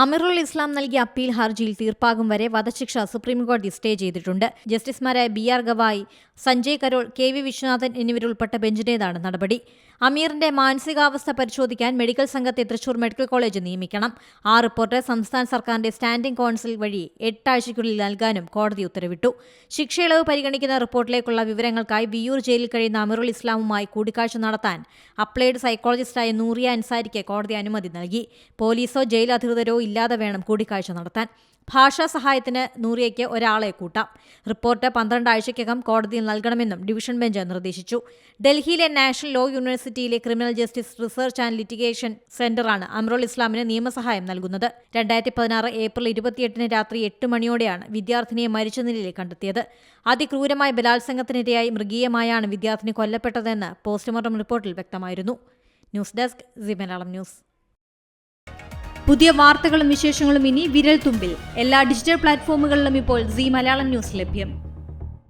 അമിറുൽ ഇസ്ലാം നൽകിയ അപ്പീൽ ഹർജിയിൽ തീർപ്പാകും വരെ വധശിക്ഷ സുപ്രീംകോടതി സ്റ്റേ ചെയ്തിട്ടുണ്ട്. ജസ്റ്റിസുമാരായ B R Gavai Sanjay Karol K V Viswanathan എന്നിവരുൾപ്പെട്ട ബെഞ്ചിന്റേതാണ് നടപടി. അമീറിന്റെ മാനസികാവസ്ഥ പരിശോധിക്കാൻ മെഡിക്കൽ സംഘത്തെ തൃശൂർ മെഡിക്കൽ കോളേജ് നിയമിക്കണം. ആ റിപ്പോർട്ട് സംസ്ഥാന സർക്കാരിന്റെ സ്റ്റാൻഡിംഗ് കൗൺസിൽ വഴി എട്ടാഴ്ചയ്ക്കുള്ളിൽ നൽകാനും കോടതി ഉത്തരവിട്ടു. ശിക്ഷയിളവ് പരിഗണിക്കുന്ന റിപ്പോർട്ടിലേക്കുള്ള വിവരങ്ങൾക്കായി വിയൂർ ജയിലിൽ കഴിയുന്ന അമീറുൽ ഇസ്ലാമുമായി കൂടിക്കാഴ്ച നടത്താൻ അപ്ലൈഡ് സൈക്കോളജിസ്റ്റായ നൂറിയ അൻസാരിക്ക് കോടതി അനുമതി നൽകി. പോലീസോ ജയിൽ അധികൃതരോ ഇല്ലാതെ വേണം കൂടിക്കാഴ്ച നടത്താൻ. ഭാഷാ സഹായത്തിന് നൂറിയയ്ക്ക് ഒരാളെ കൂട്ടാം. റിപ്പോർട്ട് പന്ത്രണ്ട് ആഴ്ചയ്ക്കകം കോടതിയിൽ നൽകണമെന്നും ഡിവിഷൻ ബെഞ്ച് നിർദ്ദേശിച്ചു. ഡൽഹിയിലെ നാഷണൽ ലോ യൂണിവേഴ്സിറ്റിയിലെ criminal justice research and litigation സെന്ററാണ് Amrul ഇസ്ലാമിന് നിയമസഹായം നൽകുന്നത്. രണ്ടായിരത്തി പതിനാറ് ഏപ്രിൽ ഇരുപത്തിയെട്ടിന് രാത്രി എട്ട് മണിയോടെയാണ് വിദ്യാർത്ഥിനിയെ മരിച്ച നിലയിൽ കണ്ടെത്തിയത്. അതിക്രൂരമായ ബലാത്സംഗത്തിനിരയായി മൃഗീയമായാണ് വിദ്യാർത്ഥിനി കൊല്ലപ്പെട്ടതെന്ന് പോസ്റ്റ്മോർട്ടം റിപ്പോർട്ടിൽ വ്യക്തമായിരുന്നു. News desk C Malayalam news. പുതിയ വാർത്തകളും വിശേഷങ്ങളും ഇനി വിരൽ തുമ്പിൽ എല്ലാ ഡിജിറ്റൽ പ്ലാറ്റ്ഫോമുകളിലും ഇപ്പോൾ സി മലയാളം ന്യൂസ് ലഭ്യം.